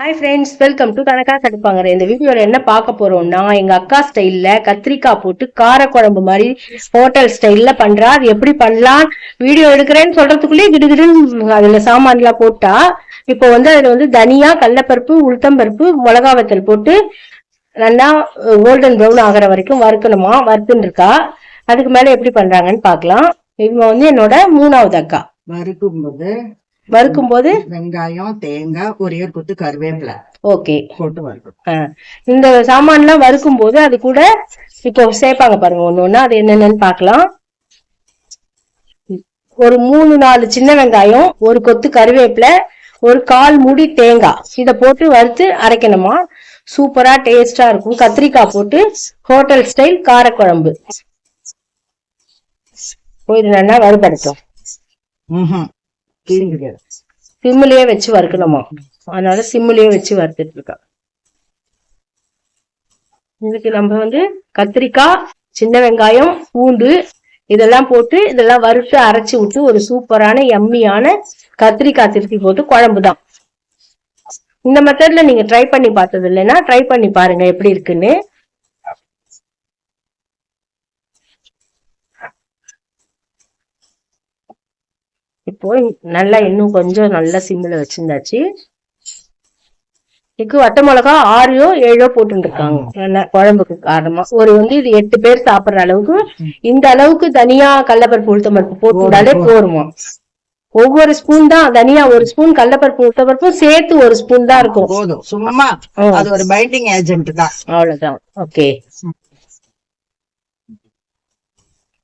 Hi friends welcome to கணக்கா கடுப்பாங்க இந்த வீடியோவில் என்ன பார்க்க போறோம்னா எங்க அக்கா ஸ்டைல்ல கத்திரிக்காய் போட்டு காரக்குழம்பு மாதிரி ஹோட்டல் ஸ்டைல்ல பண்றா. அது எப்படி பண்ணலாம்? வீடியோ எடுக்கிறேன்னு சொல்றதுக்குள்ளேயே கிடுகிடுன்னு அதுல சாமான்லாம் போட்டா இப்போ வந்து அதுல வந்து தனியா கடலப்பருப்பு உளுத்தம்பருப்பு மிளகா வத்தல் போட்டு நல்லா கோல்டன் ப்ரௌன் ஆகிற வரைக்கும் வறுக்கணுமா? வறுத்துன்னு இருக்கா. அதுக்கு மேல எப்படி பண்றாங்கன்னு பார்க்கலாம். இவங்க வந்து என்னோட மூணாவது அக்கா. வறுக்கும்போது வறுக்கும் போது வெங்காயம் தேங்காய் ஒரே ஒரு கொத்து கருவேப்பிலை ஓகே. போட்டு வறுக்கணும். இந்த சாமான்லாம் வறுக்கும் போது அது கூட இப்போ சேர்ப்பாங்க பாருங்க ஒண்ணு ஒண்ணு. அது என்னென்னு பார்க்கலாம். ஒரு மூணு நாலு சின்ன வெங்காயம் ஒரு கொத்து கருவேப்பிலை ஒரு கால் மூடி தேங்காய். இத போட்டு வறுத்து அரைக்கணுமா? சூப்பரா டேஸ்டா இருக்கும். கத்திரிக்காய் போட்டு ஹோட்டல் ஸ்டைல் காரக்குழம்பு. இது நல்லா வறுபடுத்தும். சிம்மிலேயே வச்சு வறுக்கணுமா? அதனால சிம்மிலேயே வச்சு வறுத்துட்டு இருக்கா. இதுக்கு நம்ம வந்து கத்திரிக்காய் சின்ன வெங்காயம் பூண்டு இதெல்லாம் போட்டு இதெல்லாம் வறுத்து அரைச்சு விட்டு ஒரு சூப்பரான எம்மியான கத்திரிக்காய் திருப்பி போட்டு குழம்பு தான் இந்த மெத்தட்ல நீங்க ட்ரை பண்ணி பார்த்தது இல்லைன்னா ட்ரை பண்ணி பாருங்க எப்படி இருக்குன்னு. இப்போ நல்லா இன்னும் கொஞ்சம் நல்லா சிம்மில் வச்சிருந்தாச்சு. இதுக்கு வட்ட மிளகா ஆறோ ஏழோ போட்டு இருக்காங்க என்ன குழம்புக்கு காரணமா ஒரு வந்து இது எட்டு பேர் சாப்பிடுற அளவுக்கு இந்த அளவுக்கு தனியா கடலப்பருப்பு உளுத்தம்பருப்பு போட்டுட்டாலே போருமா ஒவ்வொரு ஸ்பூன் தான் தனியா ஒரு ஸ்பூன் கடலப்பருப்பு உளுத்தம்பருப்பும் சேர்த்து ஒரு ஸ்பூன் தான் இருக்கும். போதும். சும்மா. அது ஒரு பைண்டிங் ஏஜென்ட் தான். அவ்வளவுதான். ஓகே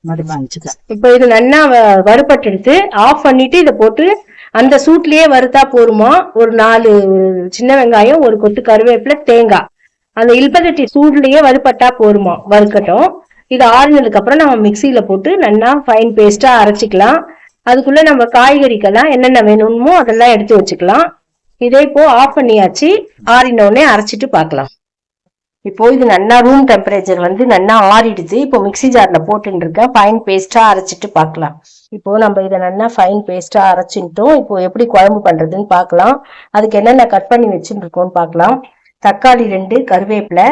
மாதிரி வாங்கிச்சுக்க. இப்போ இது நல்லா வ- வறுபட்டெடுத்து ஆஃப் பண்ணிட்டு இதை போட்டு அந்த சூட்லயே வறுத்தா போருமா? ஒரு நாலு சின்ன வெங்காயம் ஒரு கொத்து கருவேப்பிலை தேங்காய். அந்த இல்பதட்டி சூட்லயே வறுபட்டா போருமா? வறுக்கட்டும். இது ஆறுனதுக்கு அப்புறம் நம்ம மிக்சியில போட்டு நல்லா ஃபைன் பேஸ்டா அரைச்சிக்கலாம். அதுக்குள்ள நம்ம காய்கறிக்கெல்லாம் என்னென்ன வேணுமோ அதெல்லாம் எடுத்து வச்சுக்கலாம். இதே இப்போ ஆஃப் பண்ணியாச்சு. ஆறின உடனே அரைச்சிட்டு பார்க்கலாம். இப்போ இது நல்லா ரூம் டெம்பரேச்சர் வந்து நல்லா ஆறிடுது இப்போ மிக்ஸி ஜார்ல போட்டுட்டு இருக்கேன் ஃபைன் பேஸ்டா அரைச்சிட்டு பார்க்கலாம். இப்போ நம்ம இதை நல்லா ஃபைன் பேஸ்டா அரைச்சிட்டோம் இப்போ எப்படி குழம்பு பண்றதுன்னு பார்க்கலாம். அதுக்கு என்னென்ன கட் பண்ணி வச்சுட்டு இருக்கோம்னு பார்க்கலாம். தக்காளி ரெண்டு கருவேப்பிலை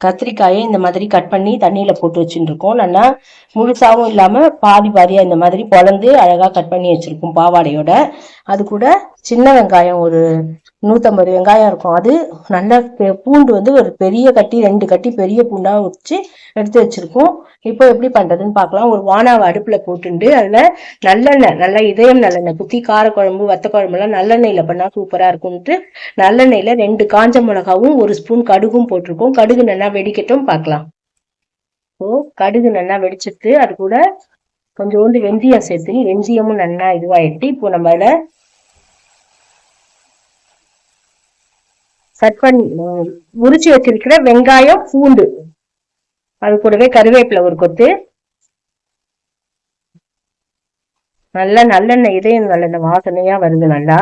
கத்திரிக்காயை இந்த மாதிரி கட் பண்ணி தண்ணியில போட்டு வச்சுட்டு இருக்கோம் நல்லா முழுசாவும் இல்லாம பாதி பாதியா இந்த மாதிரி பொழந்து அழகா கட் பண்ணி வச்சிருக்கோம் பாவாடையோட. அது கூட சின்ன வெங்காயம் ஒரு நூற்றம்பது வெங்காயம் இருக்கும். அது நல்ல பூண்டு வந்து ஒரு பெரிய கட்டி ரெண்டு கட்டி பெரிய பூண்டாக வச்சு எடுத்து வச்சுருக்கோம். இப்போ எப்படி பண்ணுறதுன்னு பார்க்கலாம் ஒரு வானாவை அடுப்பில் போட்டுண்டு அதில் நல்லெண்ணெய் நல்லா இதயம் நல்லெண்ணெய் குத்தி காரக்குழம்பு வத்த குழம்புலாம் நல்லெண்ணெயில் பண்ணால் சூப்பராக இருக்கும்ட்டு நல்லெண்ணெயில் ரெண்டு காஞ்ச மிளகாவும் ஒரு ஸ்பூன் கடுகும் போட்டிருக்கோம். கடுகு நல்லா வெடிக்கட்டும் பார்க்கலாம் இப்போ கடுகு நல்லா வெடிச்சிட்டு அது கூட கொஞ்சோண்டு வெந்தயம் சேர்த்து வெந்தயமும் நல்லா இதுவாயிட்டு இப்போ நம்ம அதில் கட் பண்ணி உரிச்சு வச்சிருக்கிற வெங்காயம் பூண்டு. அது கூடவே கருவேப்பிலை ஒரு கொத்து. நல்லா நல்லெண்ணெய் இதயம் நல்லெண்ணெய் வாசனையா வருது நல்லா.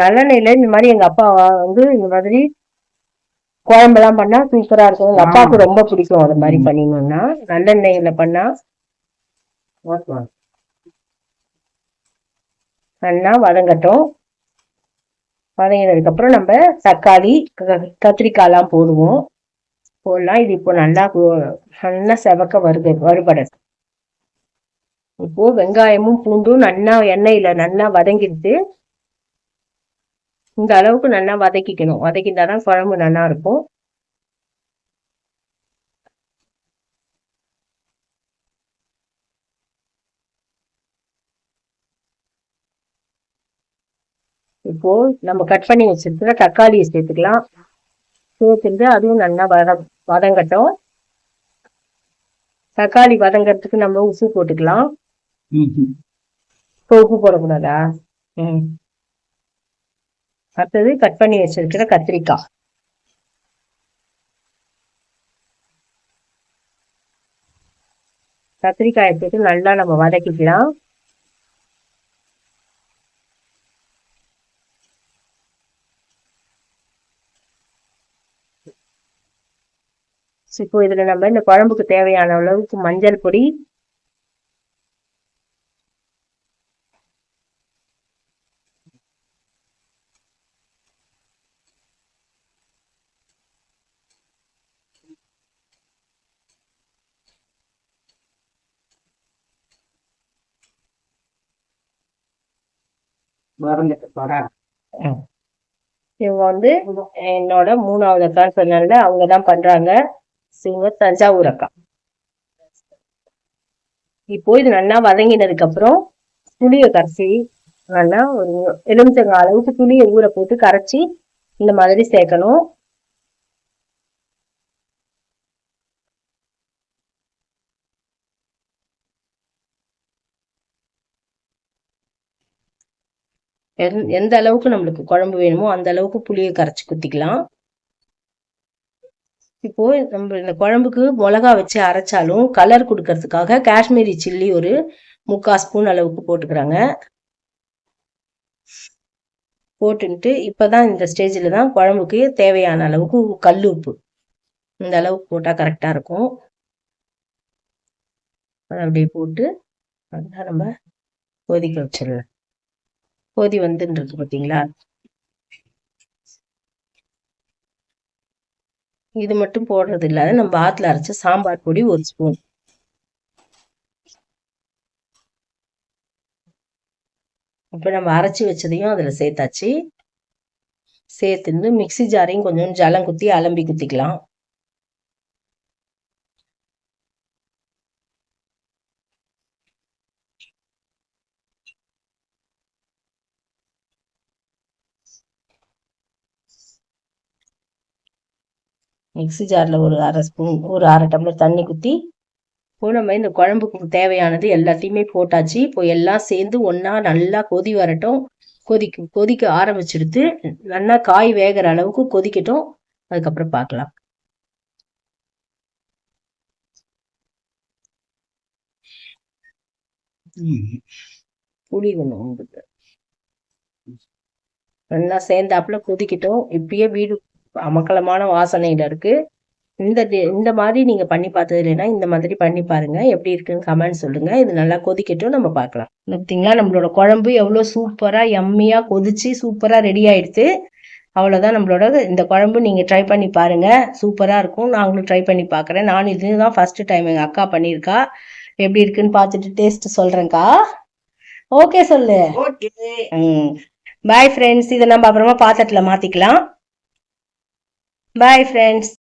நல்லெண்ணெயில இந்த மாதிரி எங்க அப்பா வந்து இந்த மாதிரி குழம்பெல்லாம் பண்ணா சூப்பரா இருக்கும். எங்க அப்பாவுக்கு ரொம்ப பிடிக்கும் அது மாதிரி பண்ணினோம்னா. நல்லெண்ணெயில பண்ணா நல்லா வதங்கட்டும். வதங்கினதுக்கு அப்புறம் நம்ம தக்காளி க- கத்திரிக்காய்லாம் போடுவோம். போடலாம். இது இப்போ நல்லா நல்லா செவக்க வருது வறுபடுது இப்போ வெங்காயமும் பூண்டும் நல்லா எண்ணெயில நல்லா வதங்கிடுது இந்த அளவுக்கு நல்லா வதக்கிக்கணும். வதக்கிட்டாதான் குழம்பு நல்லா இருக்கும். இப்போ நம்ம கட் பண்ணி வச்சிருக்கிற தக்காளியை சேர்த்துக்கலாம். சேர்த்துட்டு அதுவும் நல்லா வத வதங்கட்டும். தக்காளி வதங்கறதுக்கு நம்ம உப்பு போட்டுக்கலாம். இப்போ உப்பு போடக்கூடாதா? ம். அடுத்தது கட் பண்ணி வச்சிருக்கிற கத்திரிக்காய். கத்திரிக்காயை போட்டு நல்லா நம்ம வதக்கிக்கலாம். ஸோ இப்போ இதில் நம்ம இந்த குழம்புக்கு தேவையான அளவுக்கு மஞ்சள் பொடி இவங்க வந்து என்னோட மூணாவது அக்கா சொன்னால அவங்க தான் பண்றாங்க. இவங்க தஞ்சாவூர் அக்கா இப்போ இது நல்லா வதங்கினதுக்கு அப்புறம் துளிய கரைச்சி நல்லா ஒரு எலுமிச்சங்காய் அளவுக்கு புளிய ஊற போட்டு கரைச்சி இந்த மாதிரி சேர்க்கணும். எந்த- எந்த அளவுக்கு நம்மளுக்கு குழம்பு வேணுமோ அந்த அளவுக்கு புளியை கரைச்சி குத்திக்கலாம். இப்போ நம்ம இந்த குழம்புக்கு மிளகா வச்சு அரைச்சாலும் கலர் கொடுக்கறதுக்காக காஷ்மீரி சில்லி ஒரு முக்கால் ஸ்பூன் அளவுக்கு போட்டுக்கிறாங்க. போட்டுன்ட்டு இப்போதான் இந்த ஸ்டேஜில் தான் குழம்புக்கு தேவையான அளவுக்கு கல் உப்பு இந்த அளவுக்கு போட்டால் கரெக்டாக இருக்கும். அதை அப்படியே போட்டு நல்லா நம்ம கொதிக்க வச்சிடலாம். கொதி வந்துன்றது பார்த்தீங்களா இது மட்டும் போடுறது இல்லாத நம்ம ஆத்துல அரைச்ச சாம்பார் பொடி ஒரு ஸ்பூன் இப்போ நம்ம அரைச்சி வச்சதையும் அதில் சேர்த்தாச்சு. சேர்த்துட்டு மிக்ஸி ஜாரையும் கொஞ்சம் ஜலம் குத்தி அலம்பி குத்திக்கலாம். மிக்ஸி ஜாரில் ஒரு அரை ஸ்பூன் ஒரு அரை டம்ளர் தண்ணி குத்தி இப்போ நம்ம இந்த குழம்புக்கு தேவையானது எல்லாத்தையுமே போட்டாச்சு. இப்போ எல்லாம் சேர்ந்து ஒன்றா நல்லா கொதி வரட்டும். கொதிக்க கொதிக்க ஆரம்பிச்சிடுத்து நல்லா காய் வேகிற அளவுக்கு கொதிக்கட்டும். அதுக்கப்புறம் பார்க்கலாம் புளி ஒன்று நல்லா சேர்ந்தாப்புல கொதிக்கட்டும். இப்பயே வீடு அமக்கலமான வாசனையில இருக்கு. இந்த இந்த மாதிரி நீங்க பண்ணி பார்த்தது இல்லைன்னா இந்த மாதிரி பண்ணி பாருங்க. எப்படி இருக்குன்னு கமெண்ட் சொல்லுங்க. இது நல்லா கொதிக்கட்டும். நம்ம பார்க்கலாம். பார்த்தீங்களா நம்மளோட குழம்பு எவ்வளோ சூப்பரா எம்மியா கொதிச்சு சூப்பரா ரெடி ஆயிடுச்சு. அவ்வளோதான் நம்மளோட இந்த குழம்பு. நீங்க ட்ரை பண்ணி பாருங்க. சூப்பரா இருக்கும். நாங்களும் ட்ரை பண்ணி பார்க்கறேன். நான் இதுதான் ஃபர்ஸ்ட் டைம் எங்க அக்கா பண்ணியிருக்கா. எப்படி இருக்குன்னு பார்த்துட்டு டேஸ்ட் சொல்றேன்க்கா. ஓகே சொல்லு. ஓகே ம். பாய் ஃப்ரெண்ட்ஸ் இதை நம்ம அப்புறமா பாத்திரத்தில் மாற்றிக்கலாம் பாய் ஃப்ரெண்ட்ஸ்